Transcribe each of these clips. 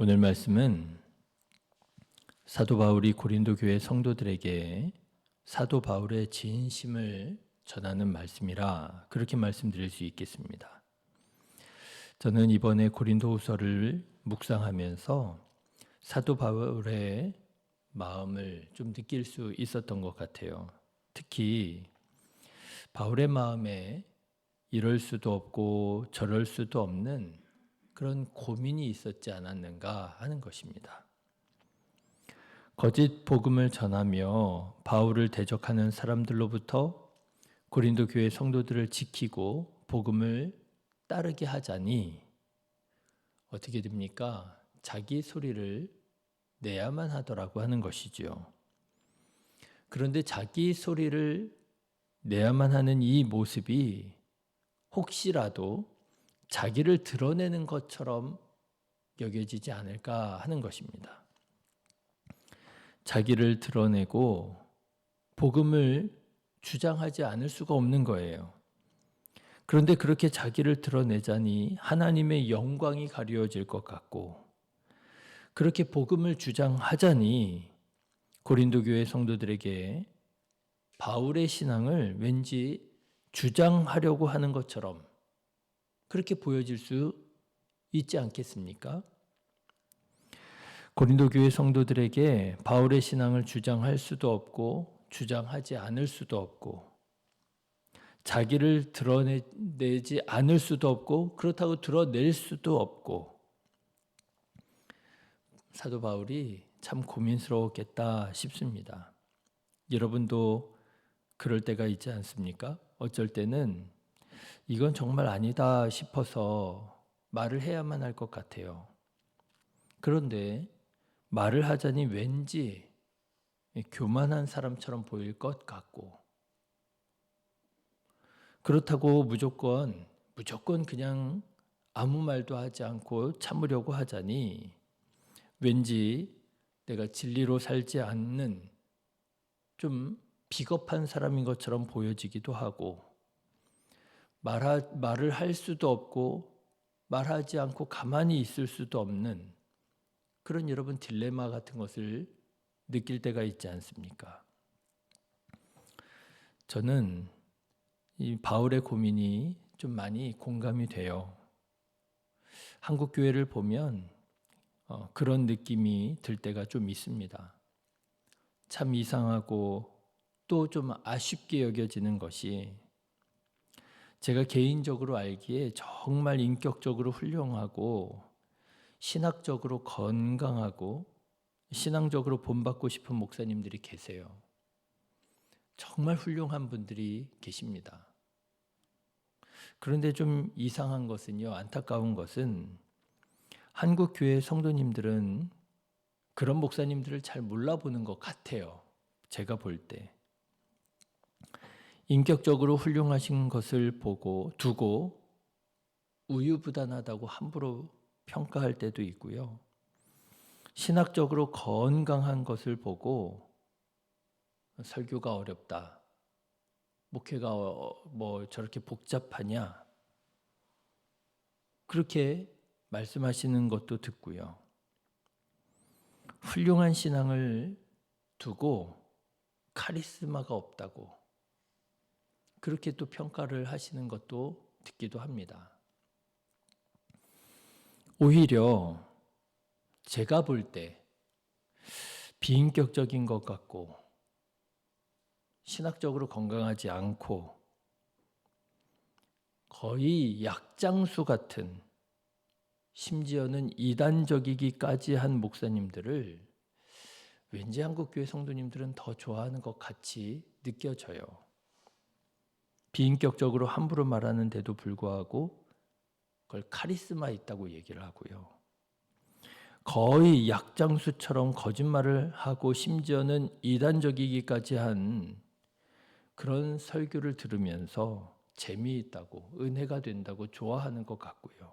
오늘 말씀은 사도 바울이 고린도 교회 성도들에게 사도 바울의 진심을 전하는 말씀이라 그렇게 말씀드릴 수 있겠습니다. 저는 이번에 고린도후서를 묵상하면서 사도 바울의 마음을 좀 느낄 수 있었던 것 같아요. 특히 바울의 마음에 이럴 수도 없고 저럴 수도 없는 그런 고민이 있었지 않았는가 하는 것입니다. 거짓 복음을 전하며 바울을 대적하는 사람들로부터 고린도 교회 성도들을 지키고 복음을 따르게 하자니 어떻게 됩니까? 자기 소리를 내야만 하더라고 하는 것이지요. 그런데 자기 소리를 내야만 하는 이 모습이 혹시라도 자기를 드러내는 것처럼 여겨지지 않을까 하는 것입니다. 자기를 드러내고 복음을 주장하지 않을 수가 없는 거예요. 그런데 그렇게 자기를 드러내자니 하나님의 영광이 가려질 것 같고 그렇게 복음을 주장하자니 고린도 교회 성도들에게 바울의 신앙을 왠지 주장하려고 하는 것처럼 그렇게 보여질 수 있지 않겠습니까? 고린도 교회 성도들에게 바울의 신앙을 주장할 수도 없고 주장하지 않을 수도 없고 자기를 드러내지 않을 수도 없고 그렇다고 드러낼 수도 없고 사도 바울이 참 고민스러웠겠다 싶습니다. 여러분도 그럴 때가 있지 않습니까? 어쩔 때는 이건 정말 아니다 싶어서 말을 해야만 할 것 같아요. 그런데 말을 하자니 왠지 교만한 사람처럼 보일 것 같고, 그렇다고 무조건, 무조건 그냥 아무 말도 하지 않고 참으려고 하자니 왠지 내가 진리로 살지 않는 좀 비겁한 사람인 것처럼 보여지기도 하고, 말하, 말을 할 수도 없고 말하지 않고 가만히 있을 수도 없는 그런 여러분 딜레마 같은 것을 느낄 때가 있지 않습니까? 저는 이 바울의 고민이 좀 많이 공감이 돼요. 한국 교회를 보면 어, 그런 느낌이 들 때가 좀 있습니다. 참 이상하고 또 좀 아쉽게 여겨지는 것이 제가 개인적으로 알기에 정말 인격적으로 훌륭하고 신학적으로 건강하고 신앙적으로 본받고 싶은 목사님들이 계세요. 정말 훌륭한 분들이 계십니다. 그런데 좀 이상한 것은요, 안타까운 것은 한국 교회 성도님들은 그런 목사님들을 잘 몰라보는 것 같아요. 제가 볼 때. 인격적으로 훌륭하신 것을 보고 두고 우유부단하다고 함부로 평가할 때도 있고요. 신학적으로 건강한 것을 보고 설교가 어렵다. 목회가 어, 뭐 저렇게 복잡하냐. 그렇게 말씀하시는 것도 듣고요. 훌륭한 신앙을 두고 카리스마가 없다고 그렇게 또 평가를 하시는 것도 듣기도 합니다. 오히려 제가 볼 때 비인격적인 것 같고 신학적으로 건강하지 않고 거의 약장수 같은 심지어는 이단적이기까지 한 목사님들을 왠지 한국교회 성도님들은 더 좋아하는 것 같이 느껴져요. 비인격적으로 함부로 말하는데도 불구하고 그걸 카리스마 있다고 얘기를 하고요. 거의 약장수처럼 거짓말을 하고 심지어는 이단적이기까지 한 그런 설교를 들으면서 재미있다고 은혜가 된다고 좋아하는 것 같고요.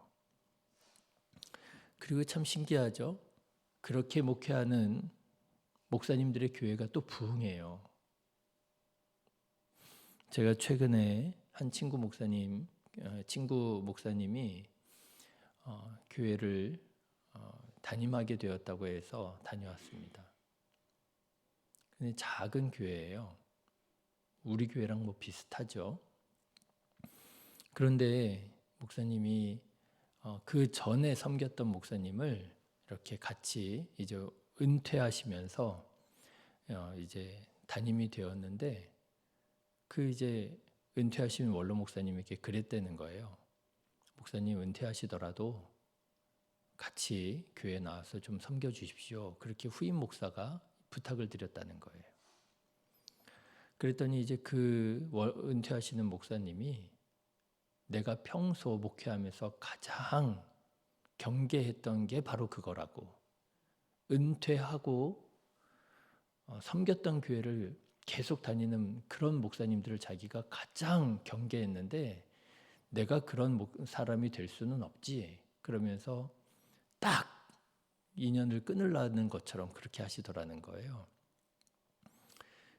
그리고 참 신기하죠? 그렇게 목회하는 목사님들의 교회가 또 부흥해요. 제가 최근에 한 친구 목사님, 어, 친구 목사님이 어, 교회를 어, 담임하게 되었다고 해서 다녀왔습니다. 근데 작은 교회예요. 우리 교회랑 뭐 비슷하죠. 그런데 목사님이 어, 그 전에 섬겼던 목사님을 이렇게 같이 이제 은퇴하시면서 어, 이제 담임이 되었는데 그 이제 은퇴하신 원로 목사님에게 그랬다는 거예요. 목사님 은퇴하시더라도 같이 교회 나와서 좀 섬겨 주십시오. 그렇게 후임 목사가 부탁을 드렸다는 거예요. 그랬더니 이제 그 은퇴하시는 목사님이 내가 평소 목회하면서 가장 경계했던 게 바로 그거라고. 은퇴하고 어, 섬겼던 교회를 계속 다니는 그런 목사님들을 자기가 가장 경계했는데 내가 그런 사람이 될 수는 없지. 그러면서 딱 인연을 끊으려는 것처럼 그렇게 하시더라는 거예요.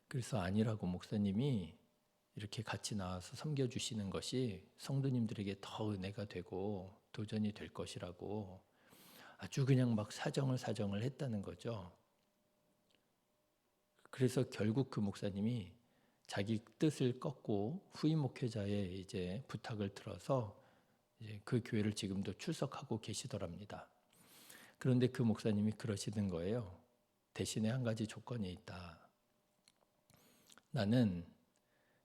그래서 아니라고 목사님이 이렇게 같이 나와서 섬겨주시는 것이 성도님들에게 더 은혜가 되고 도전이 될 것이라고 아주 그냥 막 사정을 사정을 했다는 거죠. 그래서 결국 그 목사님이 자기 뜻을 꺾고 후임 목회자의 이제 부탁을 들어서 이제 그 교회를 지금도 출석하고 계시더랍니다. 그런데 그 목사님이 그러시는 거예요. 대신에 한 가지 조건이 있다. 나는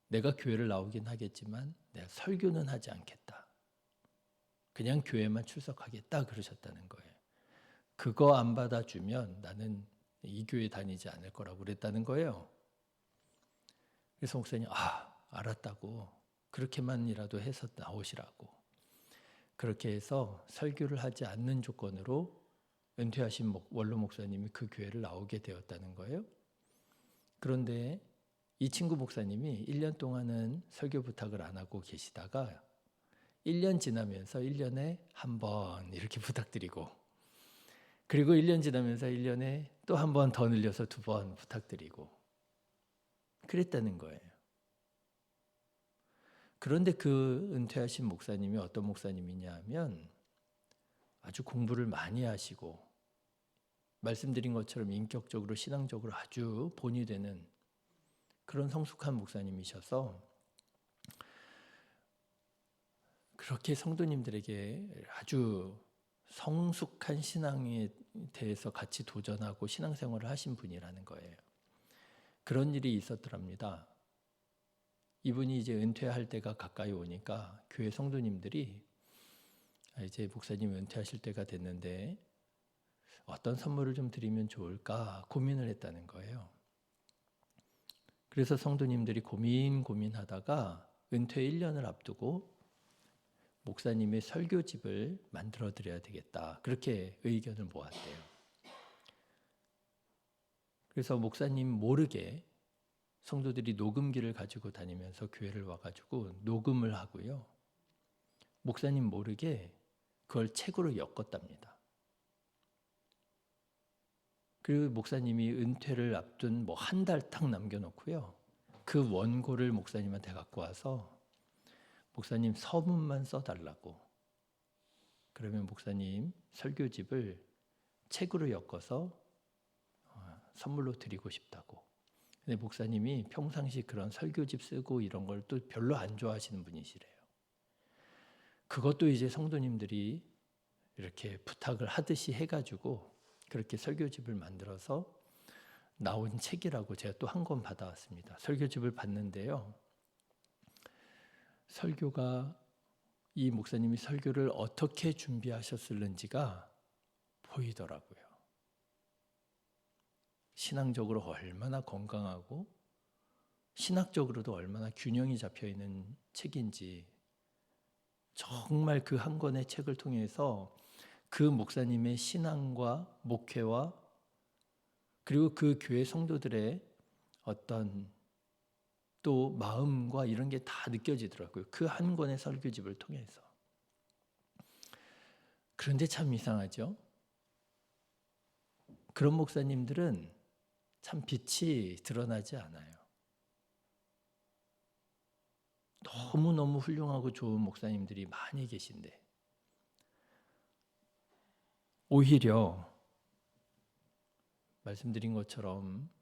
내가 교회를 나오긴 하겠지만 내가 설교는 하지 않겠다. 그냥 교회만 출석하겠다 그러셨다는 거예요. 그거 안 받아주면 나는 이 교회 다니지 않을 거라고 그랬다는 거예요. 그래서 목사님 아 알았다고 그렇게만이라도 해서 나오시라고 그렇게 해서 설교를 하지 않는 조건으로 은퇴하신 원로 목사님이 그 교회를 나오게 되었다는 거예요. 그런데 이 친구 목사님이 1년 동안은 설교 부탁을 안 하고 계시다가 1년 지나면서 1년에 한 번 이렇게 부탁드리고 그리고 1년 지나면서 1년에 또 한 번 더 늘려서 두 번 부탁드리고 그랬다는 거예요. 그런데 그 은퇴하신 목사님이 어떤 목사님이냐 하면 아주 공부를 많이 하시고 말씀드린 것처럼 인격적으로 신앙적으로 아주 본이 되는 그런 성숙한 목사님이셔서 그렇게 성도님들에게 아주 성숙한 신앙에 대해서 같이 도전하고 신앙생활을 하신 분이라는 거예요. 그런 일이 있었더랍니다. 이분이 이제 은퇴할 때가 가까이 오니까 교회 성도님들이 이제 목사님 은퇴하실 때가 됐는데 어떤 선물을 좀 드리면 좋을까 고민을 했다는 거예요. 그래서 성도님들이 고민 고민하다가 은퇴 1년을 앞두고 목사님의 설교집을 만들어 드려야 되겠다. 그렇게 의견을 모았대요. 그래서 목사님 모르게 성도들이 녹음기를 가지고 다니면서 교회를 와가지고 녹음을 하고요. 목사님 모르게 그걸 책으로 엮었답니다. 그리고 목사님이 은퇴를 앞둔 뭐 한달딱 남겨놓고요. 그 원고를 목사님한테 갖고 와서 목사님 서문만 써달라고. 그러면 목사님 설교집을 책으로 엮어서 어, 선물로 드리고 싶다고. 근데 목사님이 평상시 그런 설교집 쓰고 이런 걸 또 별로 안 좋아하시는 분이시래요. 그것도 이제 성도님들이 이렇게 부탁을 하듯이 해가지고 그렇게 설교집을 만들어서 나온 책이라고 제가 또 한 권 받아왔습니다. 설교집을 봤는데요. 설교가 이 목사님이 설교를 어떻게 준비하셨을는지가 보이더라고요. 신앙적으로 얼마나 건강하고 신학적으로도 얼마나 균형이 잡혀 있는 책인지 정말 그 한 권의 책을 통해서 그 목사님의 신앙과 목회와 그리고 그 교회 성도들의 어떤 또 마음과 이런 게 다 느껴지더라고요. 그 한 권의 설교집을 통해서. 그런데 참 이상하죠. 그런 목사님들은 참 빛이 드러나지 않아요. 너무너무 훌륭하고 좋은 목사님들이 많이 계신데 오히려 말씀드린 것처럼 아,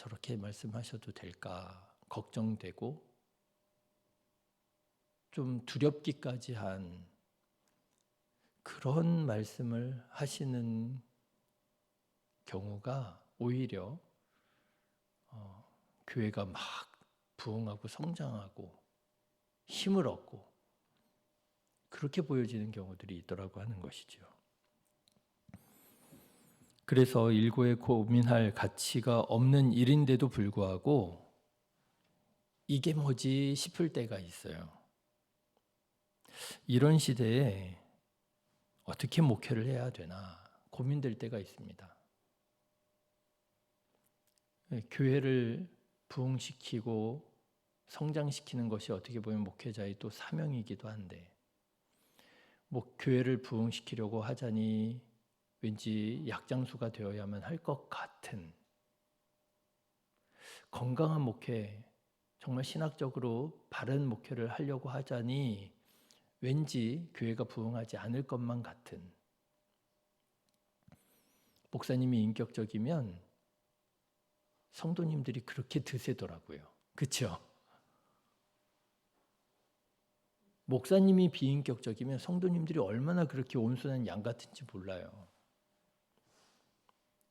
저렇게 말씀하셔도 될까 걱정되고 좀 두렵기까지 한 그런 말씀을 하시는 경우가 오히려 어, 교회가 막 부흥하고 성장하고 힘을 얻고 그렇게 보여지는 경우들이 있더라고 하는 것이죠. 그래서 일고에 고민할 가치가 없는 일인데도 불구하고 이게 뭐지 싶을 때가 있어요. 이런 시대에 어떻게 목회를 해야 되나 고민될 때가 있습니다. 예, 교회를 부흥시키고 성장시키는 것이 어떻게 보면 목회자의 또 사명이기도 한데 뭐 교회를 부흥시키려고 하자니 왠지 약장수가 되어야만 할 것 같은 건강한 목회, 정말 신학적으로 바른 목회를 하려고 하자니 왠지 교회가 부흥하지 않을 것만 같은 목사님이 인격적이면 성도님들이 그렇게 드세더라고요. 그렇죠? 목사님이 비인격적이면 성도님들이 얼마나 그렇게 온순한 양 같은지 몰라요.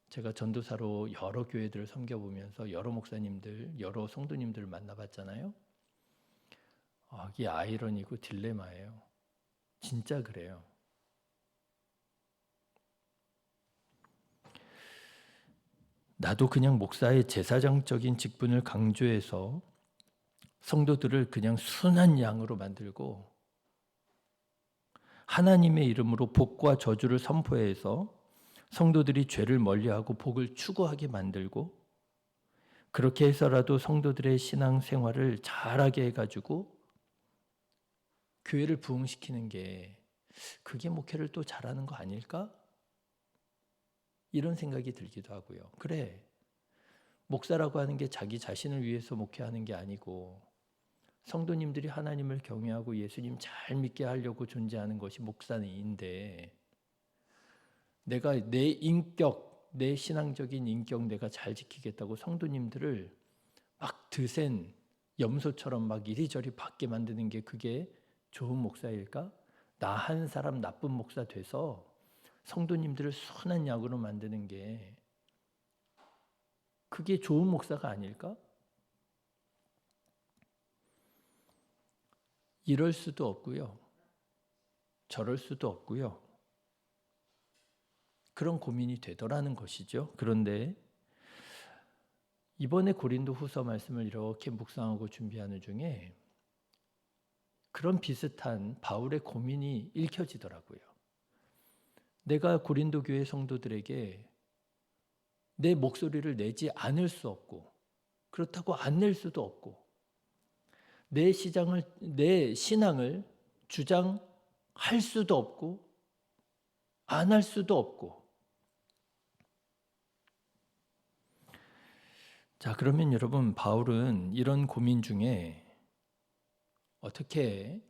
제가 전도사로 여러 교회들을 섬겨보면서 여러 목사님들, 여러 성도님들을 만나봤잖아요. 아, 이게 아이러니고 딜레마예요. 진짜 그래요. 나도 그냥 목사의 제사장적인 직분을 강조해서 성도들을 그냥 순한 양으로 만들고 하나님의 이름으로 복과 저주를 선포해서 성도들이 죄를 멀리하고 복을 추구하게 만들고 그렇게 해서라도 성도들의 신앙 생활을 잘하게 해가지고 교회를 부흥시키는 게 그게 목회를 또 잘하는 거 아닐까? 이런 생각이 들기도 하고요. 그래. 목사라고 하는 게 자기 자신을 위해서 목회하는 게 아니고 성도님들이 하나님을 경외하고 예수님 잘 믿게 하려고 존재하는 것이 목사인데 내가 내 인격, 내 신앙적인 인격 내가 잘 지키겠다고 성도님들을 막 드센 염소처럼 막 이리저리 받게 만드는 게 그게 좋은 목사일까? 나 한 사람 나쁜 목사 돼서 성도님들을 순한 약으로 만드는 게 그게 좋은 목사가 아닐까? 이럴 수도 없고요. 저럴 수도 없고요. 그런 고민이 되더라는 것이죠. 그런데 이번에 고린도 후서 말씀을 이렇게 묵상하고 준비하는 중에 그런 비슷한 바울의 고민이 읽혀지더라고요. 내가 고린도 교회 성도들에게 내 목소리를 내지 않을 수 없고 그렇다고 안 낼 수도 없고 내 시장을 내 신앙을 주장할 수도 없고 안 할 수도 없고 자 그러면 여러분 바울은 이런 고민 중에 어떻게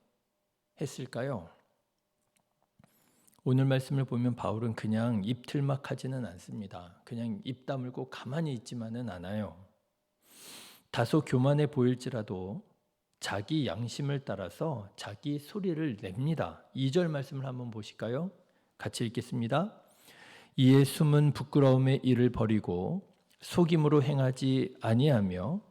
했을까요? 오늘 말씀을 보면 바울은 그냥 입 틀막 하지는 않습니다. 그냥 입 다물고 가만히 있지만은 않아요. 다소 교만해 보일지라도 자기 양심을 따라서 자기 소리를 냅니다. 2절 말씀을 한번 보실까요? 같이 읽겠습니다. 이에 숨은 부끄러움의 일을 버리고 속임으로 행하지 아니하며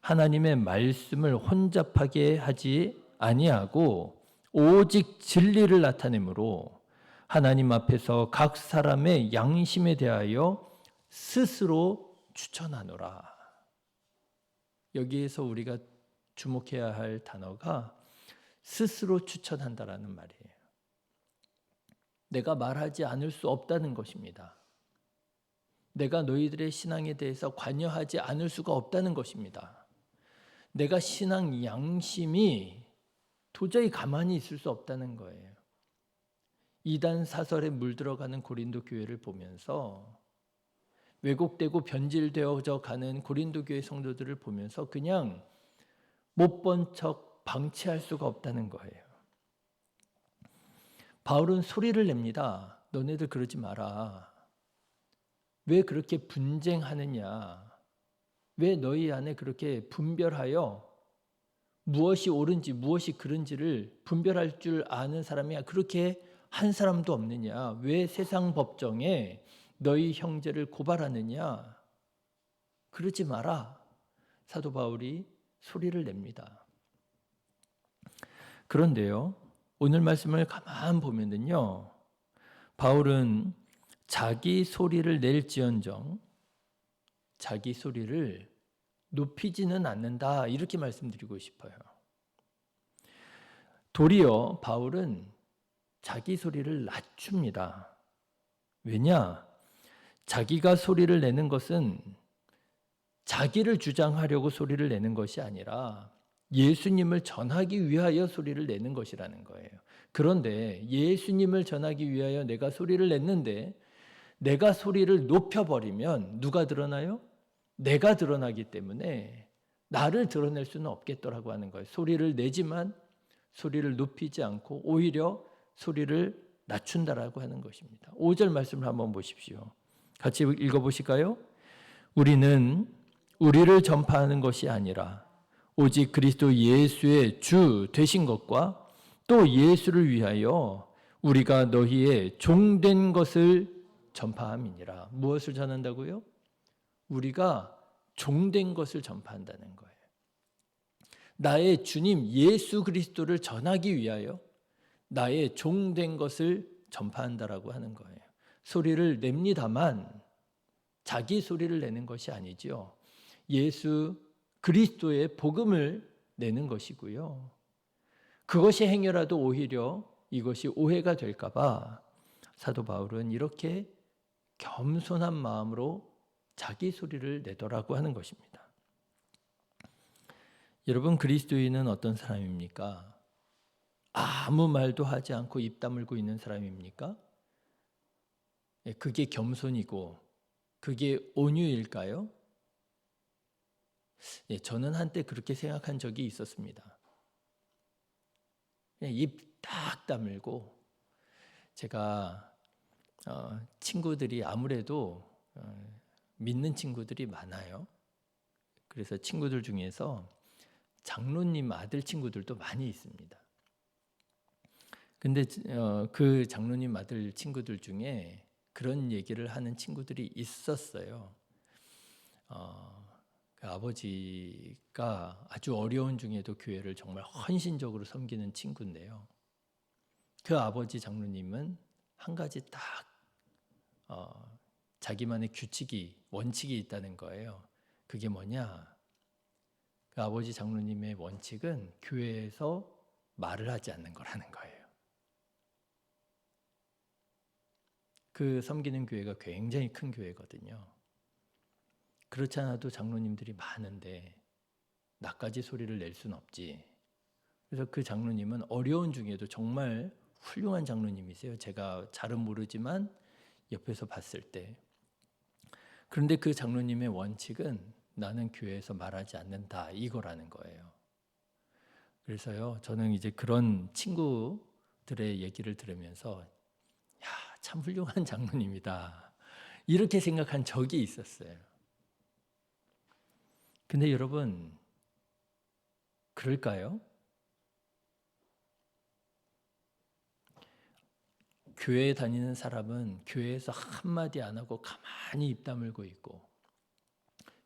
하나님의 말씀을 혼잡하게 하지 아니하고 오직 진리를 나타내므로 하나님 앞에서 각 사람의 양심에 대하여 스스로 추천하노라. 여기에서 우리가 주목해야 할 단어가 스스로 추천한다라는 말이에요. 내가 말하지 않을 수 없다는 것입니다. 내가 너희들의 신앙에 대해서 관여하지 않을 수가 없다는 것입니다. 내가 신앙 양심이 도저히 가만히 있을 수 없다는 거예요. 이단 사설에 물들어가는 고린도 교회를 보면서 왜곡되고 변질되어져 가는 고린도 교회 성도들을 보면서 그냥 못 본 척 방치할 수가 없다는 거예요. 바울은 소리를 냅니다. 너네들 그러지 마라. 왜 그렇게 분쟁하느냐? 왜 너희 안에 그렇게 분별하여 무엇이 옳은지 무엇이 그른지를 분별할 줄 아는 사람이 그렇게 한 사람도 없느냐? 왜 세상 법정에 너희 형제를 고발하느냐? 그러지 마라. 사도 바울이 소리를 냅니다. 그런데요, 오늘 말씀을 가만 보면은요, 바울은 자기 소리를 낼지언정 자기 소리를 높이지는 않는다 이렇게 말씀드리고 싶어요. 도리어 바울은 자기 소리를 낮춥니다. 왜냐? 자기가 소리를 내는 것은 자기를 주장하려고 소리를 내는 것이 아니라 예수님을 전하기 위하여 소리를 내는 것이라는 거예요. 그런데 예수님을 전하기 위하여 내가 소리를 냈는데 내가 소리를 높여버리면 누가 드러나요? 내가 드러나기 때문에 나를 드러낼 수는 없겠더라고 하는 거예요. 소리를 내지만 소리를 높이지 않고 오히려 소리를 낮춘다라고 하는 것입니다. 5절 말씀을 한번 보십시오. 같이 읽어보실까요? 우리는 우리를 전파하는 것이 아니라 오직 그리스도 예수의 주 되신 것과 또 예수를 위하여 우리가 너희의 종된 것을 전파함이니라. 무엇을 전한다고요? 우리가 종된 것을 전파한다는 거예요. 나의 주님 예수 그리스도를 전하기 위하여 나의 종된 것을 전파한다라고 하는 거예요. 소리를 냅니다만 자기 소리를 내는 것이 아니지요. 예수 그리스도의 복음을 내는 것이고요. 그것이 행여라도 오히려 이것이 오해가 될까봐 사도 바울은 이렇게 겸손한 마음으로 자기 소리를 내더라고 하는 것입니다. 여러분 그리스도인은 어떤 사람입니까? 아무 말도 하지 않고 입 다물고 있는 사람입니까? 예, 그게 겸손이고 그게 온유일까요? 예, 저는 한때 그렇게 생각한 적이 있었습니다. 입 딱 다물고 제가 어, 친구들이 아무래도 어, 믿는 친구들이 많아요. 그래서 친구들 중에서 장로님 아들 친구들도 많이 있습니다. 근데 어, 그 장로님 아들 친구들 중에 그런 얘기를 하는 친구들이 있었어요. 어, 그 아버지가 아주 어려운 중에도 교회를 정말 헌신적으로 섬기는 친구인데요. 그 아버지 장로님은 한 가지 딱 어, 자기만의 규칙이 원칙이 있다는 거예요. 그게 뭐냐? 그 아버지 장로님의 원칙은 교회에서 말을 하지 않는 거라는 거예요. 그 섬기는 교회가 굉장히 큰 교회거든요. 그렇지 않아도 장로님들이 많은데 나까지 소리를 낼 수는 없지. 그래서 그 장로님은 어려운 중에도 정말 훌륭한 장로님이세요. 제가 잘은 모르지만 옆에서 봤을 때. 그런데 그 장로님의 원칙은 나는 교회에서 말하지 않는다 이거라는 거예요. 그래서요, 저는 이제 그런 친구들의 얘기를 들으면서 야, 참 훌륭한 장로님이다. 이렇게 생각한 적이 있었어요. 근데 여러분, 그럴까요? 교회에 다니는 사람은 교회에서 한마디 안 하고 가만히 입 다물고 있고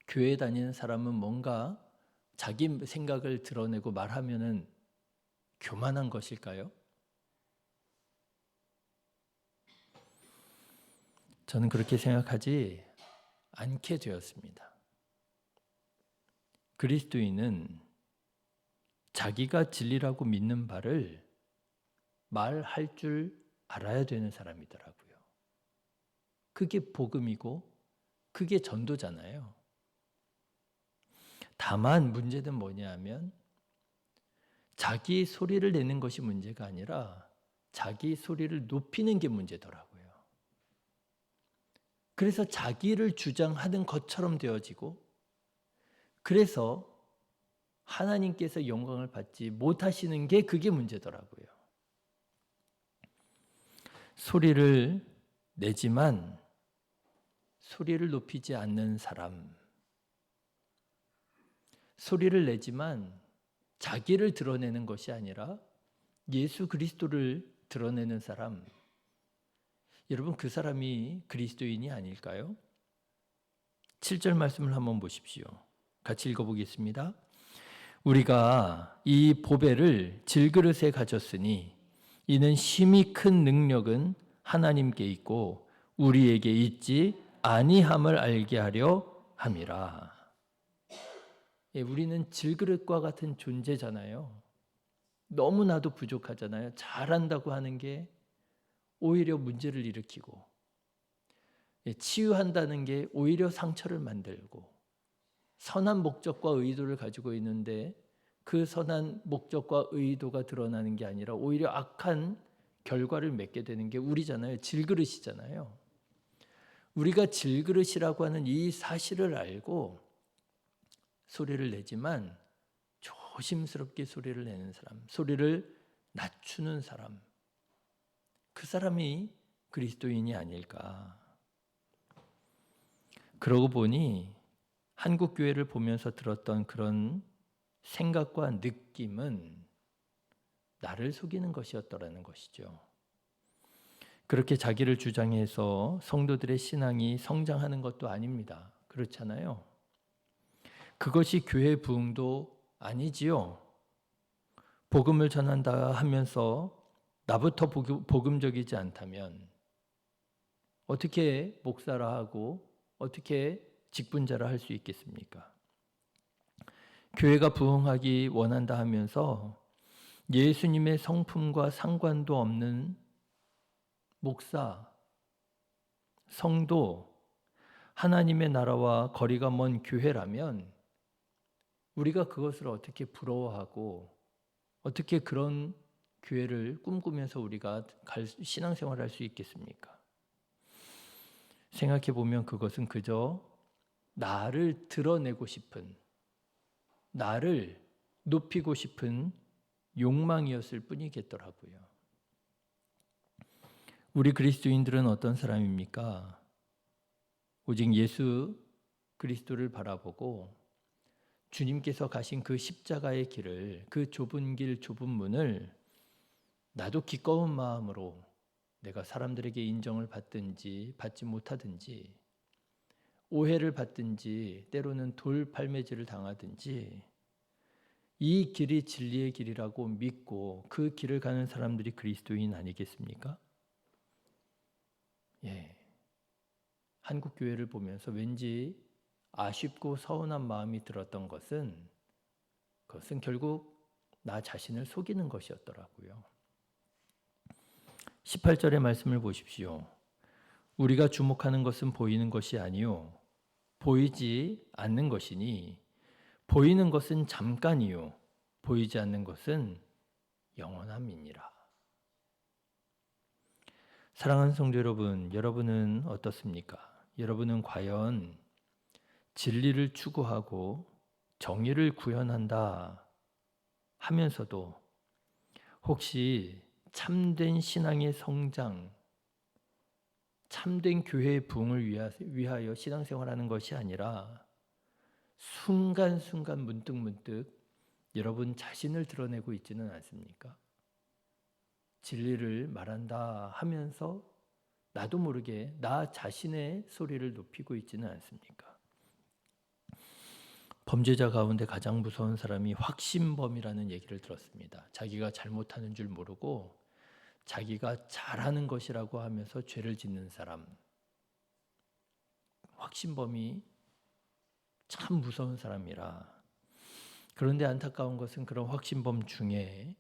교회에 다니는 사람은 뭔가 자기 생각을 드러내고 말하면은 교만한 것일까요? 저는 그렇게 생각하지 않게 되었습니다. 그리스도인은 자기가 진리라고 믿는 바를 말할 줄 알아야 되는 사람이더라고요. 그게 복음이고 그게 전도잖아요. 다만 문제는 뭐냐면 자기 소리를 내는 것이 문제가 아니라 자기 소리를 높이는 게 문제더라고요. 그래서 자기를 주장하는 것처럼 되어지고 그래서 하나님께서 영광을 받지 못하시는 게 그게 문제더라고요. 소리를 내지만 소리를 높이지 않는 사람. 소리를 내지만 자기를 드러내는 것이 아니라 예수 그리스도를 드러내는 사람. 여러분 그 사람이 그리스도인이 아닐까요? 7절 말씀을 한번 보십시오. 같이 읽어보겠습니다. 우리가 이 보배를 질그릇에 가졌으니 이는 심히 큰 능력은 하나님께 있고 우리에게 있지 아니함을 알게 하려 함이라. 예, 우리는 질그릇과 같은 존재잖아요. 너무나도 부족하잖아요. 잘한다고 하는 게 오히려 문제를 일으키고 예, 치유한다는 게 오히려 상처를 만들고 선한 목적과 의도를 가지고 있는데 그 선한 목적과 의도가 드러나는 게 아니라 오히려 악한 결과를 맺게 되는 게 우리잖아요. 질그릇이잖아요. 우리가 질그릇이라고 하는 이 사실을 알고 소리를 내지만 조심스럽게 소리를 내는 사람, 소리를 낮추는 사람, 그 사람이 그리스도인이 아닐까. 그러고 보니 한국 교회를 보면서 들었던 그런 생각과 느낌은 나를 속이는 것이었더라는 것이죠. 그렇게 자기를 주장해서 성도들의 신앙이 성장하는 것도 아닙니다. 그렇잖아요. 그것이 교회 부흥도 아니지요. 복음을 전한다 하면서 나부터 복음적이지 않다면 어떻게 목사라 하고 어떻게 직분자라 할 수 있겠습니까? 교회가 부흥하기 원한다 하면서 예수님의 성품과 상관도 없는 목사, 성도, 하나님의 나라와 거리가 먼 교회라면 우리가 그것을 어떻게 부러워하고 어떻게 그런 교회를 꿈꾸면서 우리가 신앙생활을 할수 있겠습니까? 생각해 보면 그것은 그저 나를 드러내고 싶은 나를 높이고 싶은 욕망이었을 뿐이겠더라고요. 우리 그리스도인들은 어떤 사람입니까? 오직 예수 그리스도를 바라보고 주님께서 가신 그 십자가의 길을 그 좁은 길 좁은 문을 나도 기꺼운 마음으로 내가 사람들에게 인정을 받든지 받지 못하든지 오해를 받든지 때로는 돌팔매질을 당하든지 이 길이 진리의 길이라고 믿고 그 길을 가는 사람들이 그리스도인 아니겠습니까? 예. 한국 교회를 보면서 왠지 아쉽고 서운한 마음이 들었던 것은 그것은 결국 나 자신을 속이는 것이었더라고요. 18절의 말씀을 보십시오. 우리가 주목하는 것은 보이는 것이 아니요 보이지 않는 것이니 보이는 것은 잠깐이요 보이지 않는 것은 영원함이니라. 사랑하는 성도 여러분, 여러분은 어떻습니까? 여러분은 과연 진리를 추구하고 정의를 구현한다 하면서도 혹시 참된 신앙의 성장, 참된 교회의 부흥을 위하여 신앙생활하는 것이 아니라 순간순간 문득 문득 여러분 자신을 드러내고 있지는 않습니까? 진리를 말한다 하면서 나도 모르게 나 자신의 소리를 높이고 있지는 않습니까? 범죄자 가운데 가장 무서운 사람이 확신범이라는 얘기를 들었습니다. 자기가 잘못하는 줄 모르고 자기가 잘하는 것이라고 하면서 죄를 짓는 사람. 확신범이 참 무서운 사람이라. 그런데 안타까운 것은 그런 확신범 중에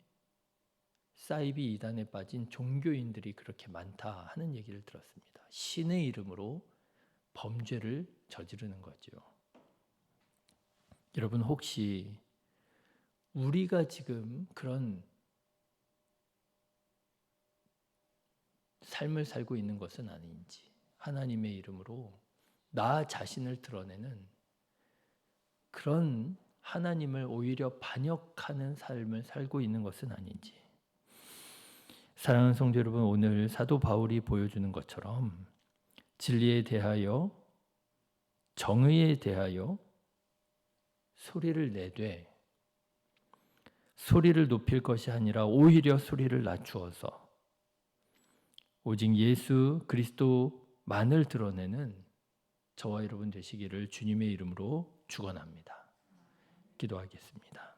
사이비 이단에 빠진 종교인들이 그렇게 많다 하는 얘기를 들었습니다. 신의 이름으로 범죄를 저지르는 거죠. 여러분 혹시 우리가 지금 그런 삶을 살고 있는 것은 아닌지 하나님의 이름으로 나 자신을 드러내는 그런 하나님을 오히려 반역하는 삶을 살고 있는 것은 아닌지. 사랑하는 성도 여러분 오늘 사도 바울이 보여주는 것처럼 진리에 대하여 정의에 대하여 소리를 내되 소리를 높일 것이 아니라 오히려 소리를 낮추어서 오직 예수 그리스도만을 드러내는 저와 여러분 되시기를 주님의 이름으로 축원합니다. 기도하겠습니다.